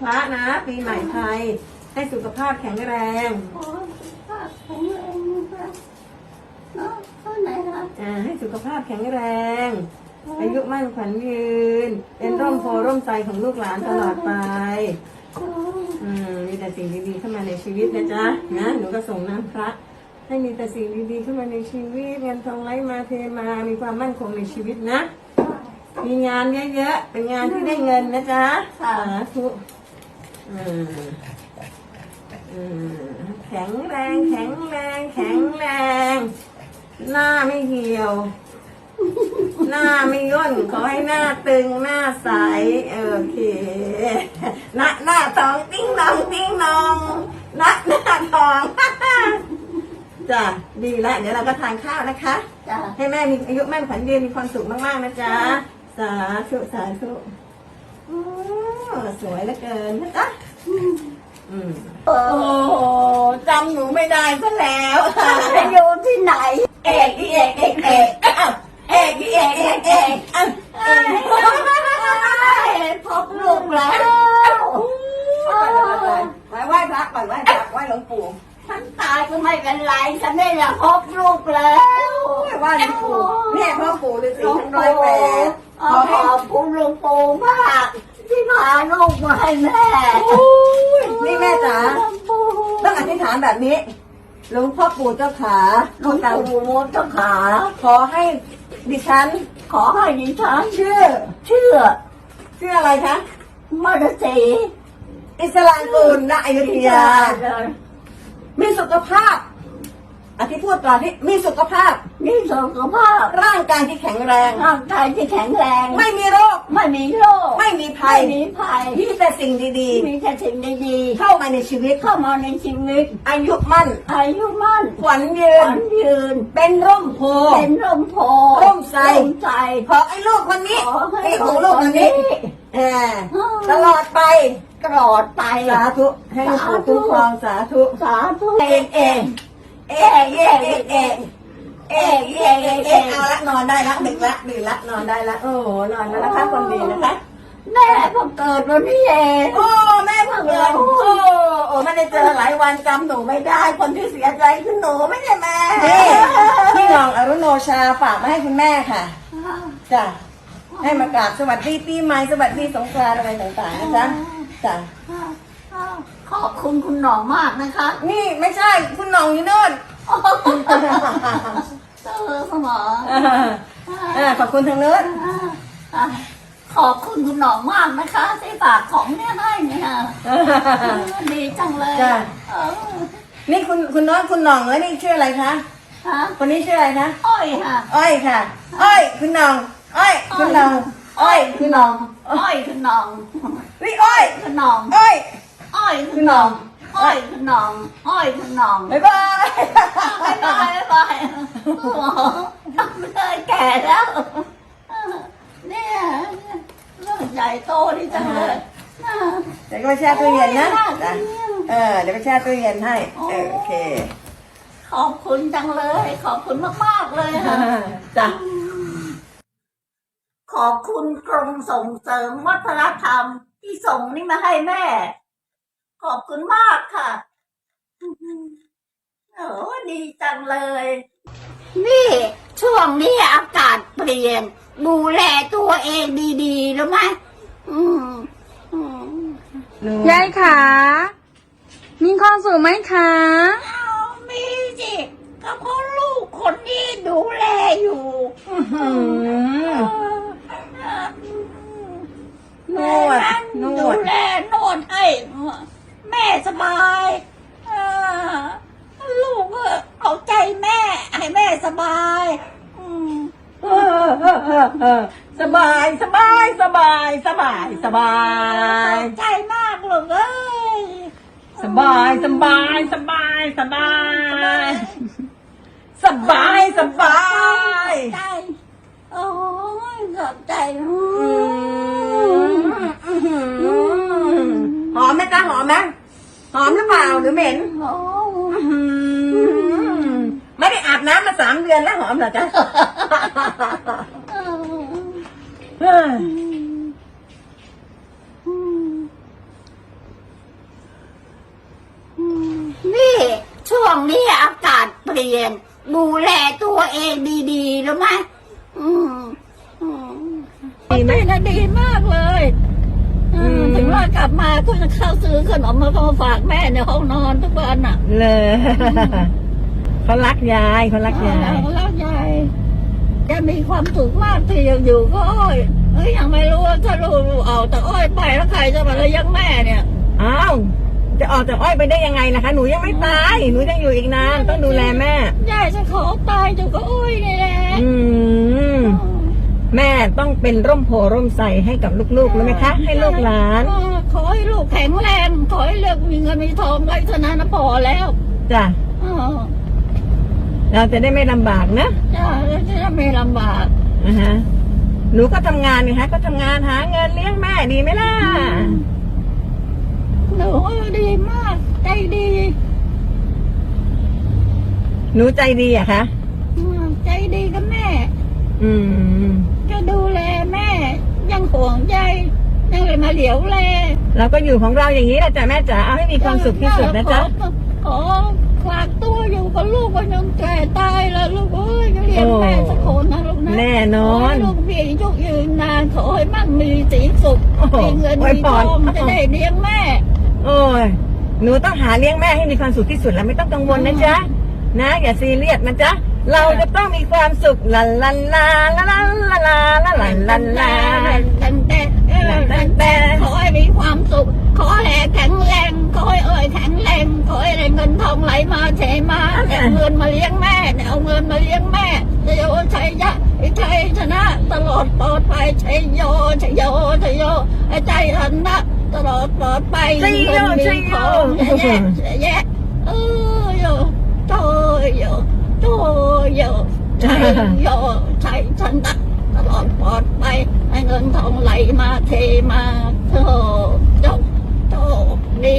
พระนะ ปีใหม่ไทย ให้สุขภาพแข็งแรงขอฝากแข็งแรงนะคะเนาะเท่าไหร่คะอ่าให้สุขภาพแข็งแรง อายุมั่นขวัญยืน เป็นร่มโพร่มใจของลูกหลานตลอดไป อืมมีแต่สิ่งดีๆเข้ามาในชีวิตนะจ๊ะนะหนูก็ส่งน้ำพระ ให้มีแต่สิ่งดีๆเข้ามาในชีวิตเงินทองไหลมาเทมามีความมั่นคงในชีวิตนะ มีงานเยอะๆ เป็นงานที่ได้เงินนะจ๊ะสาธุอืมอืม แข็งแรง แข็งแรง แข็งแรง หน้าไม่เหี่ยว หน้าไม่ย่นขอให้หน้าตึงหน้าใสโอเคหน้าหน้าทองติ้งนองติ้งนองหน้าหน้าทองจ้ะดีแล้วเดี๋ยวเราก็ทานข้าวนะคะจ้ะให้แม่มีอายุมั่นขวัญยืนมีความสุขมากๆนะจ๊ะสาธุสาธุ โอ้สวยเหลือเกินนะจ๊ะอืมโอ้โอ้จำหนูไม่ได้ซะแล้วจะอยู่ที่ไหน เอกอีเอกเอกเอกอ้าวเอกอีเอกเอกเอกอ้าวพบลูกแล้วไหว้ไหว้พระก่อนไหว้พระไหว้หลวงปู่ฉันตายก็ไม่เป็นไรฉันได้ละพบลูกแล้ว ไหว้หลวงปู่เนี่ยพ่อปู่ฤาษีทั้งร้อยแปด ขอให้ขอบคุณหลวงปู่มาก ที่พาลูกมาให้แม่นี่แม่จ๋าหลวงปู่ต้องอธิษฐานแบบนี้หลวงพ่อปู่เจ้าขาหลวงปู่มดเจ้าขา ขอให้ดิฉัน ขอให้ดิฉันชื่อเชื่อชื่ออะไรคะมาดสีอิสลามกูลณอยุธยามีสุขภาพ อธิพูดก่อนที่มีสุขภาพนี่สุขภาพ ร่างกายที่แข็งแรง ร่างกายที่แข็งแรง ไม่มีโรค ไม่มีโรค ไม่มีภัไม่ยมีภัย มีแต่สิ่งดีมีแต่สิ่งดีๆ เข้ามาในชีวิตๆเข้ามาในชีวิต อายุมั่น อายุมั่น ขวัญยืขวันญยืน เป็นร่มโพ เป็นร่มโพ ร่มไทรร่มใจขอให้ลูกคนนี้ขอให้ไอ้ของลูกคนนี้เออตลอดไปตลอดไป สาธุ ให้หลวงปู่คุ้มครองสาธุ สาธุ เองเอง เองเองเองเองเองเองเองเองเอาละนอนได้ละดึกละดึกละนอนได้ละโอ้โหนอนแล้วนะคะคนดีนะคะแม่เพิ่งเกิดวันนี้เองโอ้แม่เพิ่งเกิดโอ้โอ้ไม่ได้เจอหลายวันจำหนูไม่ได้ คนที่เสียใจคือหนูไม่ใช่แม่พี่น้องอรุโนชาฝากมาให้คุณแม่ค่ะจ้ะให้มากราบสวัสดีปีใหม่สวัสดีสงกรานต์อะไรต่างๆนะจ๊ะจ้ะ ขอบคุณคุณหน่องมากนะคะนี่ไม่ใช่คุณน้องนี่โน่นเออคุณหมอเออขอบคุณทางโน้นอะขอบคุณคุณหน่องมากนะคะที่ฝากของเนี่ยให้เนี่ยเออดีจังเลยจ้ะเออนี่คุณคุณน้องคุณน้องแล้วนี่ชื่ออะไรคะฮะคนนี้ชื่ออะไรคะอ้อยค่ะอ้อยค่ะอ้อยคุณน้องอ้อยคุณน้องอ้อยคุณน้องอ้อยคุณหน่องวิอ้อยคุณหน่องอ้อย อ้อยคุคุณณหน้น่อองงอ้อยคุณหน่องอ้อยคุณหน่องบ๊ายบายบายบายบายบายโอ้โหทำเลยแก่แล้วเนี่ยเรื่องใหญ่โตดีจังเลยเดี๋ยวก็ไปแช่ตู้เย็นนะจ้ะเออเดี๋ยวไปแช่ตู้เย็นให้เออโอเค ขอบคุณจังเลย ขอบคุณมากๆเลยค่ะจ้ะขอบคุณกรมส่งเสริมวัฒนธรรมที่ส่งนี่มาให้แม่ ขอบคุณมากค่ะ โอ้ดีจังเลย นี่ช่วงนี้อากาศเปลี่ยน ดูแลตัวเองดีๆรู้ไหมอืมอืมยายขา มีความสุขไหมคะ เอามีสิก็เพราะลูกคนนี้ดูแลอยู่ อืม เออ นวดน ดู วด แลนวดให้แม่สบายเออลูกก็เอาใจแม่ ให้แม่ สบายอืมเออเออเออเออสบายสบายสบายสบายสบายเอาใจมากลูกเอ้ยสบายสบายสบายสบายสบายสบายใจโอ้ยขอบใจหอมไหมจ๊ะหอมไหมหอมหรือเปล่าหรือเหม็นโอ้ไม่ได้ อาบน้ำมาสามเดือนแล้วหอมเหรอจ๊ะนี่ ช่วงนี้อากาศเปลี่ยน ดูแลตัวเองดีๆแล้วไหมอืมอืมดีไหมดีมากเลยถึงว่ากลับมาก็จะเข้าซื้อขนมมาฝากแม่ในห้องนอนทุกวันอะ เลย เขารักยายเขารักยายแล้วยายจะมีความสุขมากที่ยังอยู่ก็อ้อยเอ้ยยังไม่รู้ว่าถ้าลูกเอาแต่อ้อยไปแล้วใครจะมาเลี้ยงแม่เนี่ยอ้าวจะออกจากอ้อยไปได้ยังไงล่ะคะหนูยังไม่ตายหนูยังอยู่อีกนานต้องดูแลแม่ยายจะขอตายอยู่ก็อ้อยนี่แหละอืมแม่ต้องเป็นร่มโพร่มใสให้กับลูกๆรู้ไหมคะ ให้ลูกหลานเออขอให้ลูกแข็งแรง ขอให้เลือกมีเงินมีทองไว้เท่านั้นนะพอแล้ว จ้ะ เออเราจะได้ไม่ลำบากนะจะจะไม่ลำบากอ่าฮะหนูก็ทำงานนี่ฮะ ก็ทำงานหาเงินเลี้ยงแม่ดีไหมล่ะหนูดีมาก ใจดีหนูใจดีอะคะอืมใจดีกับแม่ อืมจะดูแลแม่ ยังห่วงใยยังเลยมาเหลียวแลเราก็อยู่ของเราอย่างนี้แหละจ้ะแม่จ๋าเอาให้มีความสุขที่สุดนะจ๊ะ ขอขอฝากตัวอยู่ กับลูกวันยังแก่ตายแล้วลูกเอ้ยจะเลี้ยงแม่สักคนนะลูกนะแน่นขออให้นลูกพี่ยุกยืนนานขอให้มั่งมีสีสุขโอ้โหมีเงินไว้มีพทร องจะได้เลี้ยงแม่โอ้ย หนูต้องหาเลี้ยงแม่ให้มีความสุขที่สุดแล้วไม่ต้องกังวลนะจ๊ะ นะ อย่าซีเรียสนะจ๊ะ เราจะต้องมีความสุขลาลาลาลาลาลาลาลาลาลาลา แต่แต่แต่แต่ขอให้มีความสุข ขอให้แข็งแรงขอให้เอ่ยแข็งแรงขอให้ได้เงินทองไหลมาเทมาเอาเงินมาเลี้ยงแม่เอาเงินมาเลี้ยงแม่จะโยชัยยะชัยชนะ ตลอดปลอดภัยชัยโยชัยโยชัยโยใจทันนะตลอดปลอดภัยชัยโยชัยโยแย่แย่เออโยโตโยโตโยชัยโยชัยชนะตลอดปลอดภัยให้เงินทองไหลมาเทมาโธ่ นี่